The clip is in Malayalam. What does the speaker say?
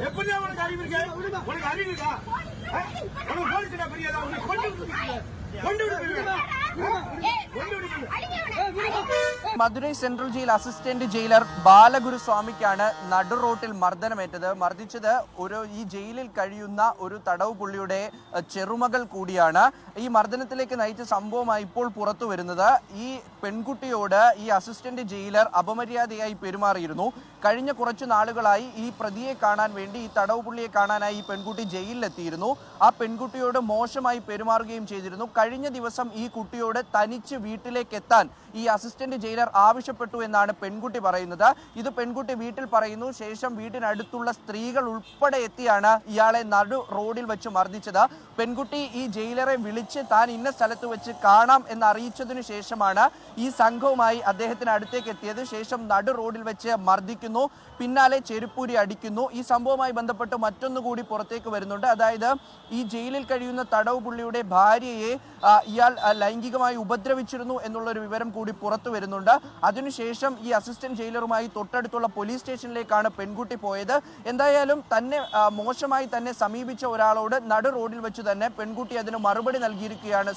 எப்படி உனக்கு அறிவு இருக்கு? உனக்கு அறிவு இருக்கா? உனக்கு போலீஸ் என்ன பெரியதா உன்னை கொண்டு விடுவீங்க கொண்டு விடுவீங்க கொண்டு விடுவீங்க Madurai central jail assistant jailer ബാലഗുരുസ്വാമിക്കാണ് നടു റോട്ടിൽ മർദ്ദനമേറ്റത്. മർദ്ദിച്ചത് ഒരു ഈ ജയിലിൽ കഴിയുന്ന ഒരു തടവ് പുള്ളിയുടെ ചെറുമകൾ കൂടിയാണ്. ഈ മർദ്ദനത്തിലേക്ക് നയിച്ച സംഭവമായി ഇപ്പോൾ പുറത്തു വരുന്നത്. ഈ പെൺകുട്ടിയോട് ഈ അസിസ്റ്റന്റ് ജയിലർ അപമര്യാദയായി പെരുമാറിയിരുന്നു. കഴിഞ്ഞ കുറച്ചു നാളുകളായി ഈ പ്രതിയെ കാണാൻ വേണ്ടി ഈ തടവ് പുള്ളിയെ കാണാനായി ഈ പെൺകുട്ടി ജയിലിലെത്തിയിരുന്നു. ആ പെൺകുട്ടിയോട് മോശമായി പെരുമാറുകയും ചെയ്തിരുന്നു. കഴിഞ്ഞ ദിവസം ഈ കുട്ടിയോട് തനിച്ച് വീട്ടിലേക്ക് എത്താൻ ഈ അസിസ്റ്റന്റ് ജയിലർ ആവശ്യപ്പെട്ടു എന്നാണ് പെൺകുട്ടി പറയുന്നത്. ഇത് പെൺകുട്ടി വീട്ടിൽ പറയുന്നു. ശേഷം വീട്ടിനടുത്തുള്ള സ്ത്രീകൾ ഉൾപ്പെടെ എത്തിയാണ് ഇയാളെ നടു റോഡിൽ വെച്ച് മർദ്ദിച്ചത്. പെൺകുട്ടി ഈ ജയിലറെ വിളിച്ച് താൻ ഇന്ന സ്ഥലത്ത് വെച്ച് കാണാം എന്ന് അറിയിച്ചതിനു ശേഷമാണ് ഈ സംഘവുമായി അദ്ദേഹത്തിന് അടുത്തേക്ക് എത്തിയത്. ശേഷം നടു റോഡിൽ വെച്ച് മർദ്ദിക്കുന്നു. പിന്നാലെ ചെരുപ്പൂരി അടിക്കുന്നു. ഈ സംഭവവുമായി ബന്ധപ്പെട്ട് മറ്റൊന്നുകൂടി പുറത്തേക്ക് വരുന്നുണ്ട്. അതായത് ഈ ജയിലിൽ കഴിയുന്ന തടവ് പുള്ളിയുടെ ഭാര്യയെ ഇയാൾ ലൈംഗികമായി ഉപദ്രവിച്ചിരുന്നു എന്നുള്ളൊരു വിവരം കൂടി പുറത്തു വരുന്നുണ്ട്. അതിനുശേഷം ഈ അസിസ്റ്റന്റ് ജയിലറുമായി തൊട്ടടുത്തുള്ള പോലീസ് സ്റ്റേഷനിലേക്കാണ് പെൺകുട്ടി പോയത്. എന്തായാലും തന്നെ മോശമായി തന്നെ സമീപിച്ച ഒരാളോട് നടു റോഡിൽ വെച്ച് തന്നെ പെൺകുട്ടി അതിന് മറുപടി നൽകിയിരിക്കുകയാണ്